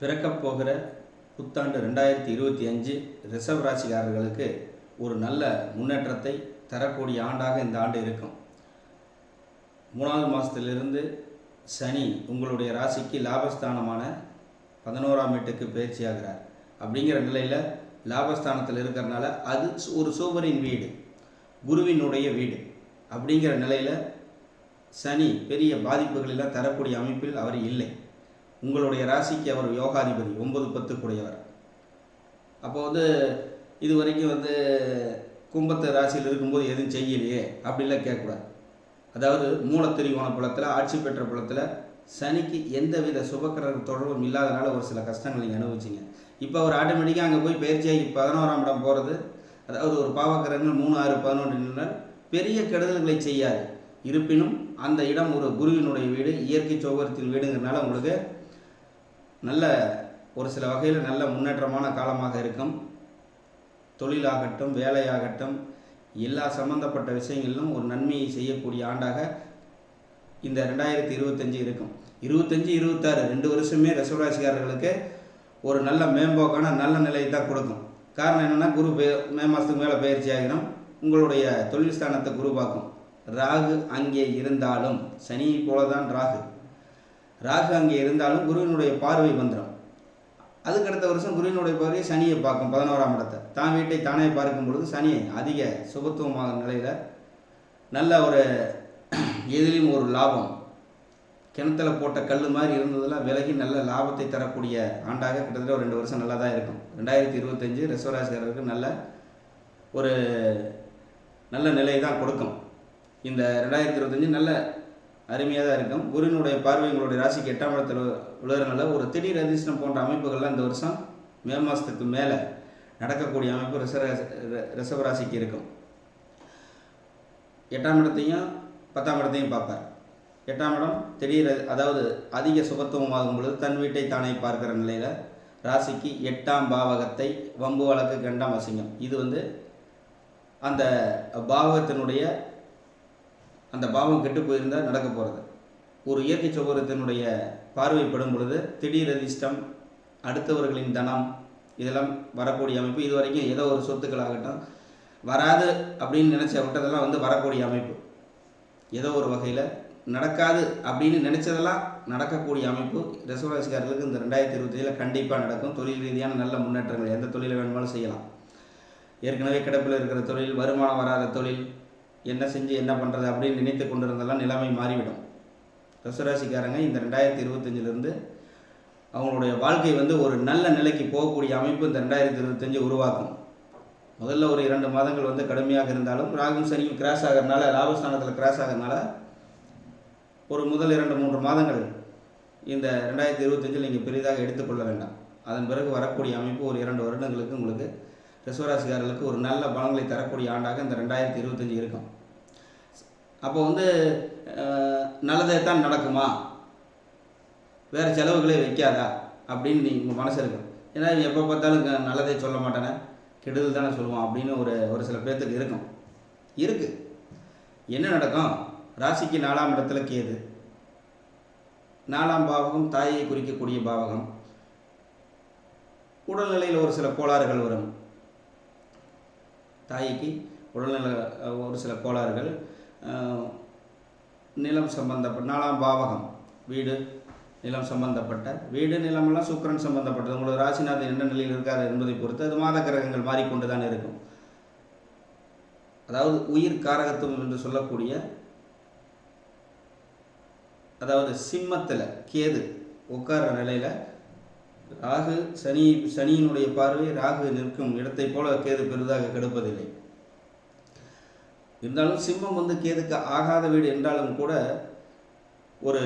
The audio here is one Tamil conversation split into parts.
பிறக்கப் போகிற புத்தாண்டு ரெண்டாயிரத்தி இருபத்தி அஞ்சு ரிசர்வ் ராசிக்காரர்களுக்கு ஒரு நல்ல முன்னேற்றத்தை தரக்கூடிய ஆண்டாக இந்த ஆண்டு இருக்கும். மூணாவது மாதத்திலிருந்து சனி உங்களுடைய ராசிக்கு லாபஸ்தானமான பதினோராம் வீட்டுக்கு பயிற்சியாகிறார் அப்படிங்கிற நிலையில் லாபஸ்தானத்தில் இருக்கிறனால அது ஒரு சூப்பரின் வீடு குருவினுடைய வீடு. அப்படிங்கிற நிலையில் சனி பெரிய பாதிப்புகளெல்லாம் தரக்கூடிய அமைப்பில் அவர் இல்லை. உங்களுடைய ராசிக்கு அவர் யோகாதிபதி ஒன்பது பத்து கூடையவர் அப்போ வந்து இது வரைக்கும் வந்து கும்பத்து ராசியில் இருக்கும்போது எதுவும் செய்யலையே அப்படிலாம் கேட்கக்கூடாது. அதாவது மூலத்திரிகோண புலத்தில் ஆட்சி பெற்ற புலத்தில் சனிக்கு எந்தவித சுபக்கர தொடர்பும் இல்லாதனால ஒரு சில கஷ்டங்கள் நீங்கள் அனுபவிச்சிங்க. இப்போ அவர் ஆட்டோமேட்டிக்காக அங்கே போய் பயிற்சியாகி பதினோராம் இடம் போகிறது அதாவது ஒரு பாவக்கரங்கள் மூணு ஆறு பதினொன்று பெரிய கெடுதல்களை செய்யாது. இருப்பினும் அந்த இடம் ஒரு குருவினுடைய வீடு இயற்கை சோகரத்தில் வீடுங்கிறனால உங்களுக்கு நல்ல ஒரு சில வகையில் நல்ல முன்னேற்றமான காலமாக இருக்கும். தொழிலாகட்டும் வேலையாகட்டும் எல்லா சம்பந்தப்பட்ட விஷயங்களிலும் ஒரு நன்மையை செய்யக்கூடிய ஆண்டாக இந்த ரெண்டாயிரத்தி இருபத்தஞ்சு இருக்கும். இருபத்தஞ்சு இருபத்தாறு ரெண்டு வருஷமே ரிசர்வராசிக்காரர்களுக்கு ஒரு நல்ல மேம்போக்கான நல்ல நிலையை தான் கொடுக்கும். காரணம் என்னென்னா குரு பே மே மாதத்துக்கு மேலே பயிற்சி ஆகிடும். உங்களுடைய தொழில் ஸ்தானத்தை குரு பார்க்கும். ராகு அங்கே இருந்தாலும் சனியை போல தான் ராகு. ராகு அங்கே இருந்தாலும் குருவினுடைய பார்வை வந்துடும் அதுக்கு அடுத்த வருஷம் குருவினுடைய பார்வை சனியை பார்க்கும் பதினோராம் இடத்தை. தான் வீட்டை தானே பார்க்கும் பொழுது சனி அதிக சுபத்துவமாக நிலையில் நல்ல ஒரு எதிலையும் ஒரு லாபம். கிணத்துல போட்ட கல் மாதிரி இருந்ததெல்லாம் விலகி நல்ல லாபத்தை தரக்கூடிய ஆண்டாக கிட்டத்தட்ட ஒரு ரெண்டு வருஷம் நல்லா தான் இருக்கும். ரெண்டாயிரத்தி இருபத்தஞ்சு ரிசவராசிக்காரருக்கு நல்ல ஒரு நல்ல நிலையை தான் கொடுக்கும். இந்த ரெண்டாயிரத்தி இருபத்தஞ்சு நல்ல அருமையாக தான் இருக்கும். குருவினுடைய பார்வை உங்களுடைய ராசிக்கு எட்டாம் இடத்துல விழுகிறனால ஒரு திடீர் அதிர்ஷ்டம் போன்ற அமைப்புகள்லாம் இந்த வருஷம் மே மாதத்துக்கு மேலே நடக்கக்கூடிய அமைப்பு ரிசர்வ ரிசர்வராசிக்கு இருக்கும். எட்டாம் இடத்தையும் பத்தாம் இடத்தையும் பார்ப்பார். எட்டாம் இடம் திடீர் அதாவது அதிக சுபத்துவமாகும் பொழுது தன் வீட்டை தானே பார்க்கிற நிலையில் ராசிக்கு எட்டாம் பாவகத்தை வம்பு வழக்கு கண்டாம் அசிங்கம். இது வந்து அந்த பாவகத்தினுடைய அந்த பாவம் கெட்டு போயிருந்தால் நடக்க போகிறது ஒரு இயற்கை சௌகரியத்தினுடைய பார்வைப்படும் பொழுது திடீர் அதிர்ஷ்டம் அடுத்தவர்களின் தனம் இதெல்லாம் வரக்கூடிய அமைப்பு. இது வரைக்கும் ஏதோ ஒரு சொத்துக்களாகட்டும் வராது அப்படின்னு நினச்ச விட்டதெல்லாம் வந்து வரக்கூடிய அமைப்பு. ஏதோ ஒரு வகையில் நடக்காது அப்படின்னு நினச்சதெல்லாம் நடக்கக்கூடிய அமைப்பு. ரிசர்வராசிக்காரர்களுக்கு இந்த ரெண்டாயிரத்தி இருபத்தஞ்சில் கண்டிப்பாக நடக்கும். தொழில் ரீதியான நல்ல முன்னேற்றங்கள் எந்த தொழிலை வேணுமாலும் செய்யலாம். ஏற்கனவே கிடப்பில் இருக்கிற தொழில் வருமானம் வராத தொழில் என்ன செஞ்சு என்ன பண்ணுறது அப்படின்னு நினைத்து கொண்டிருந்தெல்லாம் நிலைமை மாறிவிடும். ரிசர்வராசிக்காரங்க இந்த ரெண்டாயிரத்தி இருபத்தஞ்சிலிருந்து அவங்களுடைய வாழ்க்கை வந்து ஒரு நல்ல நிலைக்கு போகக்கூடிய அமைப்பு இந்த ரெண்டாயிரத்தி இருபத்தஞ்சு உருவாக்கும். முதல்ல ஒரு இரண்டு மாதங்கள் வந்து கடுமையாக இருந்தாலும் ராகும் சனியும் கிராஸ் ஆகிறதுனால லாபஸ்தானத்தில் கிராஸ் ஆகிறதுனால ஒரு முதல் இரண்டு மூன்று மாதங்கள் இந்த ரெண்டாயிரத்தி இருபத்தஞ்சில் நீங்கள் பெரிதாக எடுத்துக்கொள்ள வேண்டாம். அதன் பிறகு வரக்கூடிய அமைப்பு ஒரு இரண்டு வருடங்களுக்கு உங்களுக்கு ரிசர்வராசிக்காரர்களுக்கு ஒரு நல்ல பலன்களை தரக்கூடிய ஆண்டாக இந்த ரெண்டாயிரத்தி இருபத்தஞ்சி இருக்கும். அப்போ வந்து நல்லதே தான் நடக்குமா? வேறு செலவுகளே வைக்காதா? அப்படின்னு நீ உங்கள் மனசு இருக்கும். ஏன்னா எப்போ பார்த்தாலும் நல்லதே சொல்ல மாட்டேனே கெடுதல் தானே சொல்லுவான் அப்படின்னு ஒரு ஒரு சில பேர்த்துக்கு இருக்கும். இருக்குது என்ன நடக்கும்? ராசிக்கு நாலாம் இடத்துல கேது. நாலாம் பாவகம் தாயை குறிக்கக்கூடிய பாவகம். உடல்நிலையில் ஒரு சில கோளாறுகள் வரும். தாய்க்கு உடல்நல ஒரு சில கோளாறுகள் நிலம் சம்பந்தப்பட்ட நாலாம் பாவகம் வீடு நிலம் சம்பந்தப்பட்ட வீடு நிலமெல்லாம் சுக்கிரன் சம்பந்தப்பட்டது. உங்களோட ராசிநாதன் என்ன நிலையில் இருக்காது என்பதை பொறுத்து அது மாத கிரகங்கள் மாறிக்கொண்டு தான் இருக்கும். அதாவது உயிர் காரகத்துவம் என்று சொல்லக்கூடிய அதாவது சிம்மத்தில் கேது உட்கார நிலையில் ராகு சனி சனியினுடைய பார்வை ராகு நிற்கும் இடத்தை போல கேது பெரிதாக கெடுப்பதில்லை. இருந்தாலும் சிம்மம் வந்து கேதுக்கு ஆகாத வீடு என்றாலும் கூட ஒரு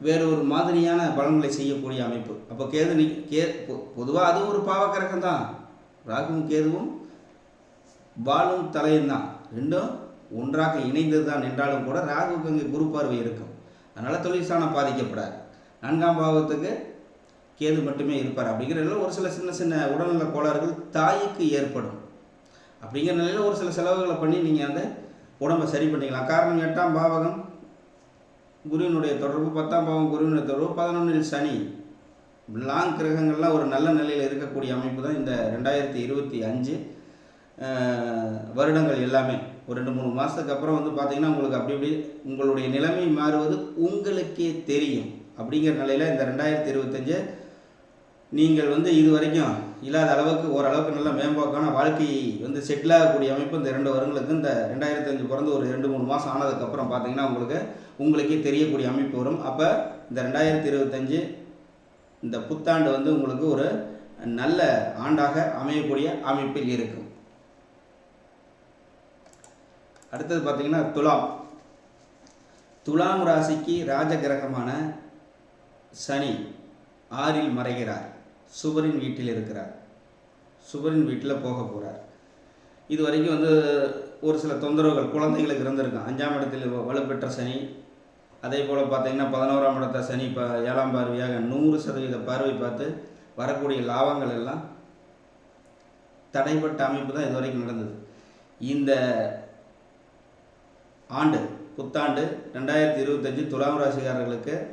வேறு ஒரு மாதிரியான பலன்களை செய்யக்கூடிய அமைப்பு. அப்போ கேது நீ கே பொதுவாக அது ஒரு பாவக்கிரகம் தான். ராகுவும் கேதுவும் பாலும் தலையும் தான். ரெண்டும் ஒன்றாக இணைந்தது தான் என்றாலும் கூட ராகுவுக்கு அங்கே குரு பார்வை இருக்கும். அதனால் தொழில் பாதிக்கப்படாது. நான்காம் பாவத்துக்கு கேது மட்டுமே இருப்பார். அப்படிங்கிறதுல ஒரு சில சின்ன சின்ன உடல்நல கோளாறுகள் தாய்க்கு ஏற்படும். அப்படிங்கிற நிலையில் ஒரு சில செலவுகளை பண்ணி நீங்கள் அந்த உடம்பை சரி பண்ணிக்கலாம். காரணம் எட்டாம் பாவகம் குருவினுடைய தொடர்பு பத்தாம் பாவம் குருவினுடைய தொடர்பு பதினொன்றில் சனி. லாங் கிரகங்கள்லாம் ஒரு நல்ல நிலையில் இருக்கக்கூடிய அமைப்பு தான் இந்த ரெண்டாயிரத்தி இருபத்தி அஞ்சு வருடங்கள் எல்லாமே. ஒரு ரெண்டு மூணு மாதத்துக்கு அப்புறம் வந்து பார்த்தீங்கன்னா உங்களுக்கு அப்படி இப்படி உங்களுடைய நிலைமை மாறுவது உங்களுக்கே தெரியும். அப்படிங்கிற நிலையில் இந்த ரெண்டாயிரத்தி இருபத்தஞ்சு நீங்கள் வந்து இது வரைக்கும் இல்லாத அளவுக்கு ஓரளவுக்கு நல்ல மேம்போக்கான வாழ்க்கை வந்து செட்டில் ஆகக்கூடிய அமைப்பு இந்த ரெண்டு வருங்களுக்கு இந்த ரெண்டாயிரத்தி அஞ்சு பிறந்து ஒரு ரெண்டு மூணு மாதம் ஆனதுக்கப்புறம் பார்த்தீங்கன்னா உங்களுக்கு உங்களுக்கே தெரியக்கூடிய அமைப்பு வரும். அப்போ இந்த ரெண்டாயிரத்தி இருபத்தஞ்சு இந்த புத்தாண்டு வந்து உங்களுக்கு ஒரு நல்ல ஆண்டாக அமையக்கூடிய அமைப்பில் இருக்கும். அடுத்தது பார்த்தீங்கன்னா துலாம். துலாம் ராசிக்கு ராஜகிரகமான சனி ஆறில் மறைகிறார். சுபரின் வீட்டில் இருக்கிறார். சுபரின் வீட்டில் போக போகிறார் இது வரைக்கும் வந்து ஒரு சில தொந்தரவுகள் குழந்தைகளுக்கு இருந்திருக்கும். அஞ்சாம் இடத்தில் வ- வலுப்பெற்ற சனி அதே போல் பார்த்தீங்கன்னா பதினோராம் இடத்த சனி இப்போ ஏழாம் பார்வையாக நூறு சதவீத பார்வை பார்த்து வரக்கூடிய லாபங்கள் எல்லாம் தடைப்பட்ட அமைப்பு தான் இது வரைக்கும் நடந்தது. இந்த ஆண்டு புத்தாண்டு ரெண்டாயிரத்தி இருபத்தஞ்சு துலாம் ராசிக்காரர்களுக்கு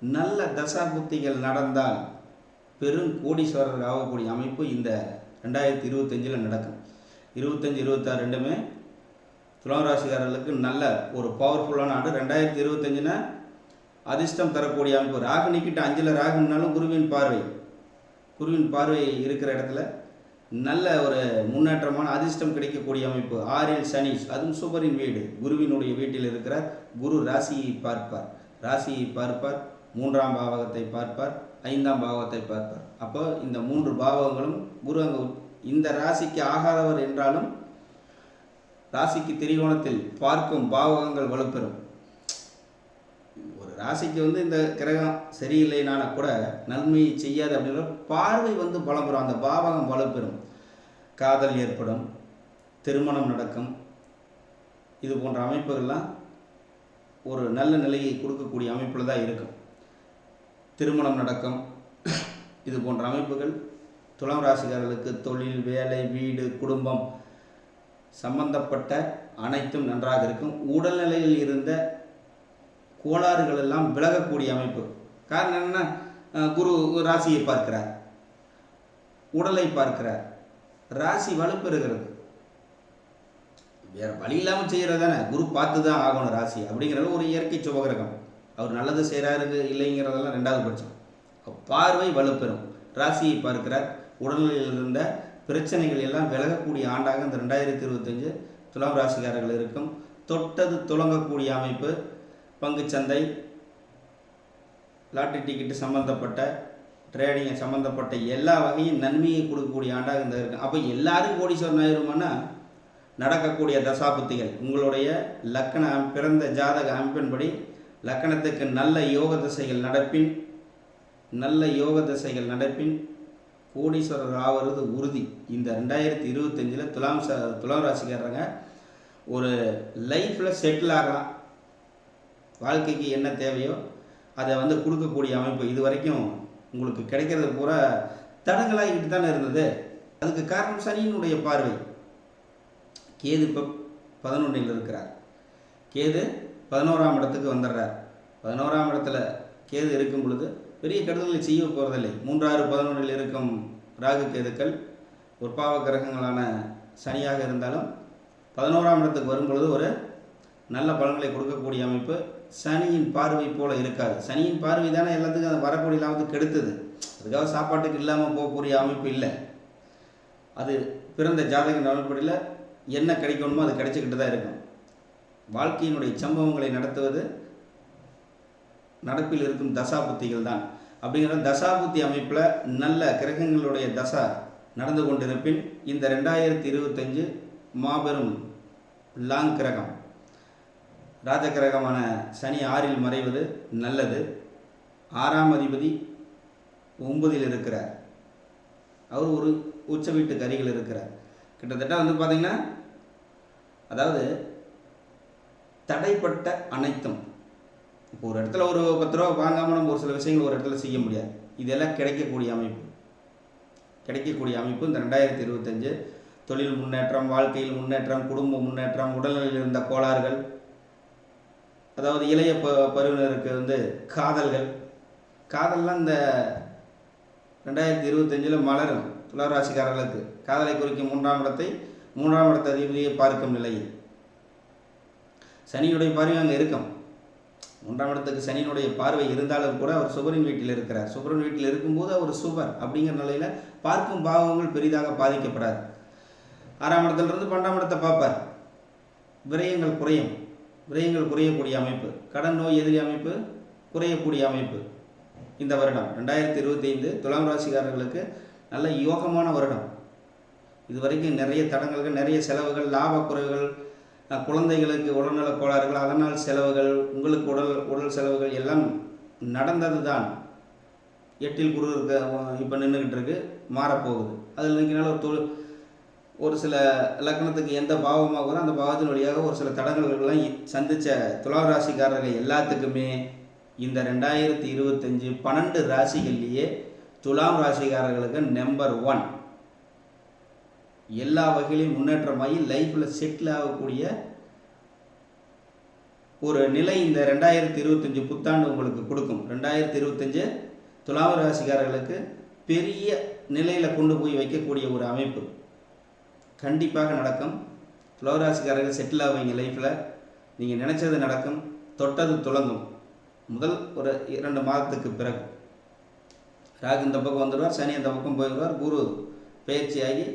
நல்ல தசா புத்திகள் நடந்தால் பெரும் கோடீஸ்வரர் ஆகக்கூடிய அமைப்பு இந்த ரெண்டாயிரத்தி இருபத்தஞ்சில் நடக்கும். இருபத்தஞ்சி இருபத்தாறு ரெண்டுமே துலாம் ராசிக்காரர்களுக்கு நல்ல ஒரு பவர்ஃபுல்லான ஆண்டு. ரெண்டாயிரத்தி இருபத்தஞ்சுனா அதிர்ஷ்டம் தரக்கூடிய அமைப்பு. ராகு நிக்கிட்ட அஞ்சில் ராகுனாலும் குருவின் பார்வை குருவின் பார்வை இருக்கிற இடத்துல நல்ல ஒரு முன்னேற்றமான அதிர்ஷ்டம் கிடைக்கக்கூடிய அமைப்பு. ஆறில் சனீஷ் அதுவும் சூப்பரின் வீடு. குருவினுடைய வீட்டில் இருக்கிறார். குரு ராசியை பார்ப்பார். ராசியை பார்ப்பார். மூன்றாம் பாவகத்தை பார்ப்பார். ஐந்தாம் பாவகத்தை பார்ப்பார் அப்போ இந்த மூன்று பாவகங்களும் குரு அங்கே இந்த ராசிக்கு ஆகாதவர் என்றாலும் ராசிக்கு திரிகோணத்தில் பார்க்கும் பாவகங்கள் வலுப்பெறும். ஒரு ராசிக்கு வந்து இந்த கிரகம் சரியில்லைனால கூட நன்மையை செய்யாது அப்படின்ற பார்வை வந்து பலம் பெறும் அந்த பாவகம் வலுப்பெறும். காதல் ஏற்படும் திருமணம் நடக்கும் இது போன்ற அமைப்புகள்லாம் ஒரு நல்ல நிலையை கொடுக்கக்கூடிய அமைப்பில் தான் இருக்கும். திருமணம் நடக்கும். இது போன்ற அமைப்புகள் துலாம் ராசிக்காரர்களுக்கு தொழில் வேலை வீடு குடும்பம் சம்பந்தப்பட்ட அனைத்தும் நன்றாக இருக்கும். உடல்நிலையில் இருந்த கோளாறுகள் எல்லாம் விலகக்கூடிய அமைப்பு. காரணம் என்ன குரு ராசியை பார்க்கிறார். உடலை பார்க்கிறார். ராசி வலுப்பெறுகிறது. வேற வழி இல்லாமல் செய்கிறது தானே குரு பார்த்து தான் ஆகணும் ராசி அப்படிங்கிறது ஒரு இயற்கை சுபகிரகம். அவர் நல்லது செய்கிறாரு இல்லைங்கிறதெல்லாம் ரெண்டாவது பட்சம் பார்வை வலுப்பெறும். ராசியை பார்க்கிறார். உடல்நிலையில் இருந்த பிரச்சனைகள் எல்லாம் விலகக்கூடிய ஆண்டாக இந்த ரெண்டாயிரத்தி இருபத்தஞ்சு துலாம் ராசிக்காரர்கள் இருக்கும். தொட்டது துளங்கக்கூடிய அமைப்பு பங்குச்சந்தை லாட்டரி டிக்கெட்டு சம்மந்தப்பட்ட ட்ரேடிங்கை சம்மந்தப்பட்ட எல்லா வகையும் நன்மையை கொடுக்கக்கூடிய ஆண்டாக இந்த இருக்கும் அப்போ எல்லாரும் கோடீஸ்வரன் ஆயிருமானா நடக்கக்கூடிய தசாபுத்திகள் உங்களுடைய லக்கண பிறந்த ஜாதக அமைப்பின்படி லக்கணத்துக்கு நல்ல யோக திசைகள் நடப்பின் நல்ல யோக திசைகள் நடப்பின் கோடீஸ்வரர் ஆவது உறுதி. இந்த ரெண்டாயிரத்தி இருபத்தஞ்சில் துலாம் ச துலாம் ராசிக்காரங்க ஒரு லைஃப்பில் செட்டில் ஆகலாம். வாழ்க்கைக்கு என்ன தேவையோ அதை வந்து கொடுக்கக்கூடிய அமைப்பு இது வரைக்கும் உங்களுக்கு கிடைக்கிறது பூரா தடங்களாகிட்டு தானே இருந்தது. அதுக்கு காரணம் சனியினுடைய பார்வை. கேது இப்போ பதினொன்றில் இருக்கிறார். கேது பதினோராம் இடத்துக்கு வந்துடுறார். பதினோராம் இடத்துல கேது இருக்கும் பொழுது பெரிய கெடுதல்களை செய்ய போகிறதில்லை மூன்றாறு பதினொன்றில் இருக்கும் ராகு கேதுக்கள் உற்பாவ கிரகங்களான சனியாக இருந்தாலும் பதினோராம் இடத்துக்கு வரும்பொழுது ஒரு நல்ல பலன்களை கொடுக்கக்கூடிய அமைப்பு சனியின் பார்வை போல இருக்காது. சனியின் பார்வை தானே எல்லாத்துக்கும் அது வரக்கூடிய லாபத்துக்கு கெடுத்தது. அதுக்காக சாப்பாட்டுக்கு இல்லாமல் போகக்கூடிய அமைப்பு இல்லை. அது பிறந்த ஜாதக அமைப்படியில் என்ன கிடைக்கணுமோ அது கிடைச்சிக்கிட்டு தான் இருக்கும். வாழ்க்கையினுடைய சம்பவங்களை நடத்துவது நடப்பில் இருக்கும் தசாபுத்திகள் தான். அப்படிங்கிற தசாபுத்தி அமைப்பில் நல்ல கிரகங்களுடைய தசா நடந்து கொண்டிருப்பின் இந்த ரெண்டாயிரத்தி இருபத்தஞ்சு மாபெரும் லாங் கிரகம் ராஜகிரகமான சனி ஆறில் மறைவது நல்லது. ஆறாம் அதிபதி ஒன்பதில் இருக்கிறார். அவர் ஒரு உச்ச வீட்டு கரிகள் இருக்கிறார். கிட்டத்தட்ட வந்து பார்த்திங்கன்னா அதாவது தடைப்பட்ட அனைத்தும். இப்போ ஒரு இடத்துல ஒரு பத்து ரூபா வாங்காமல் நம்ம ஒரு சில விஷயங்கள் ஒரு இடத்துல செய்ய முடியாது. இதெல்லாம் கிடைக்கக்கூடிய அமைப்பு. கிடைக்கக்கூடிய அமைப்பு இந்த ரெண்டாயிரத்தி இருபத்தஞ்சு. தொழில் முன்னேற்றம் வாழ்க்கையில் முன்னேற்றம் குடும்ப முன்னேற்றம் உடல்நிலையில் இருந்த கோளாறுகள். அதாவது இளைய ப பருவினருக்கு வந்து காதல்கள். காதல்லாம் இந்த ரெண்டாயிரத்தி இருபத்தஞ்சில் மலரும். துளராசிக்காரர்களுக்கு காதலை குறிக்கும் மூன்றாம் இடத்தை மூன்றாம் இடத்த அதிபதியை பார்க்கும் நிலையில். சனியுடைய பார்வை அங்கே இருக்கும். மூன்றாம் இடத்துக்கு சனியினுடைய பார்வை இருந்தாலும் கூட அவர் சுபரின் வீட்டில் இருக்கிறார். சுபரின் வீட்டில் இருக்கும்போது அவர் சுபர் அப்படிங்கிற நிலையில் பார்க்கும் பாவங்கள் பெரிதாக பாதிக்கப்படாது. ஆறாம் இடத்துலேருந்து பன்னெண்டாம் இடத்தை பார்ப்பார். விரயங்கள் குறையும். விரயங்கள் குறையக்கூடிய அமைப்பு. கடன் நோய் எதிரி அமைப்பு குறையக்கூடிய அமைப்பு. இந்த வருடம் ரெண்டாயிரத்தி இருபத்தி ஐந்து துலாம் ராசிக்காரர்களுக்கு நல்ல யோகமான வருடம். இதுவரைக்கும் நிறைய தடங்கல்கள் நிறைய செலவுகள் லாப குறைவுகள் குழந்தைகளுக்கு உடல்நலக் கோளாறுகள் அதனால் செலவுகள் உங்களுக்கு உடல் உடல் செலவுகள் எல்லாம் நடந்தது தான் எட்டில் குரு இருக்க இப்போ நின்றுக்கிட்டு இருக்கு மாறப்போகுது. அதில் நிற்கிறனால ஒரு தொழில் ஒரு சில லக்னத்துக்கு எந்த பாவமாகுதோ அந்த பாவத்தின் வழியாக ஒரு சில தடங்கல்கள்லாம் இ- துளாராசிக்காரர்கள் ராசிக்காரர்கள் எல்லாத்துக்குமே இந்த ரெண்டாயிரத்தி இருபத்தஞ்சு பன்னெண்டு ராசிகள்லேயே துலாம் ராசிக்காரர்களுக்கு நம்பர் ஒன் எல்லா வகையிலையும் முன்னேற்றமாகி லைஃப்பில் செட்டில் ஆகக்கூடிய ஒரு நிலை இந்த ரெண்டாயிரத்தி இருபத்தஞ்சு புத்தாண்டு உங்களுக்கு கொடுக்கும். ரெண்டாயிரத்தி இருபத்தஞ்சு துலாம் ராசிக்காரர்களுக்கு பெரிய நிலையில் கொண்டு போய் வைக்கக்கூடிய ஒரு அமைப்பு. கண்டிப்பாக நடக்கும். துலவராசிக்காரர்கள் செட்டில் ஆவீங்க லைஃப்பில் நீங்கள் நினச்சது நடக்கும். தொட்டது துலங்கும் முதல் ஒரு இரண்டு மாதத்துக்கு பிறகு. ராகு இந்த பக்கம் வந்துடுவார் சனி அந்த பக்கம் போயிடுவார் குரு பயிற்சியாகி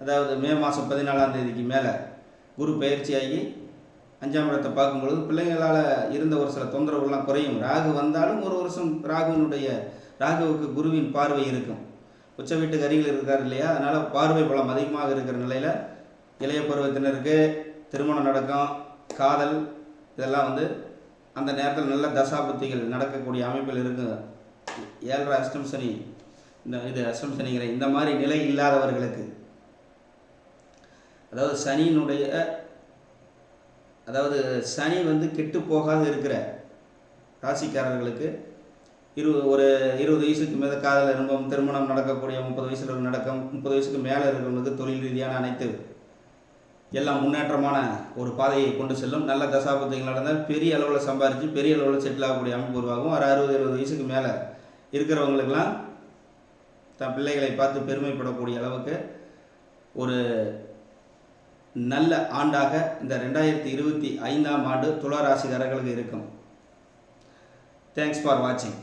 அதாவது மே மாதம் பதினாலாம் தேதிக்கு மேலே குரு பயிற்சியாகி அஞ்சாம் இடத்தை பார்க்கும்பொழுது பிள்ளைங்களால் இருந்த ஒரு சில தொந்தரவுகள்லாம் குறையும். ராகு வந்தாலும் ஒரு வருஷம் ராகுவினுடைய ராகுவுக்கு குருவின் பார்வை இருக்கும். உச்ச வீட்டுக்கு அருகில் இருக்கார் இல்லையா? அதனால் பார்வை பலம் அதிகமாக இருக்கிற நிலையில் இளைய பருவத்தினருக்கு திருமணம் நடக்கும் காதல் இதெல்லாம் வந்து அந்த நேரத்தில் நல்ல தசாபுத்திகள் நடக்கக்கூடிய அமைப்பில் இருக்கும் ஏழரை அஷ்டம் சனி இந்த இது அஷ்டம் சனிங்கிற இந்த மாதிரி நிலை இல்லாதவர்களுக்கு அதாவது சனியினுடைய அதாவது சனி வந்து கெட்டு போகாது இருக்கிற ராசிக்காரர்களுக்கு இரு ஒரு இருபது வயசுக்கு மேலே காதல் அனுபவம் திருமணம் நடக்கக்கூடிய முப்பது வயசில் நடக்கும் முப்பது வயசுக்கு மேலே இருக்கிறவங்களுக்கு தொழில் ரீதியான அனைத்து எல்லாம் முன்னேற்றமான ஒரு பாதையை கொண்டு செல்லும். நல்ல தசாபத்திகள் நடந்தால் பெரிய அளவில் சம்பாரித்து பெரிய அளவில் செட்டில் ஆகக்கூடிய அமைப்பு உருவாகும். ஒரு அறுபது எழுபது வயசுக்கு மேலே இருக்கிறவங்களுக்கெல்லாம் தன் பிள்ளைகளை பார்த்து பெருமைப்படக்கூடிய அளவுக்கு ஒரு நல்ல ஆண்டாக இந்த ரெண்டாயிரத்தி இருபத்தி ஐந்தாம் ஆண்டு துளா ராசிக்காரர்களுக்கு இருக்கும். தேங்க்ஸ் ஃபார் வாட்சிங்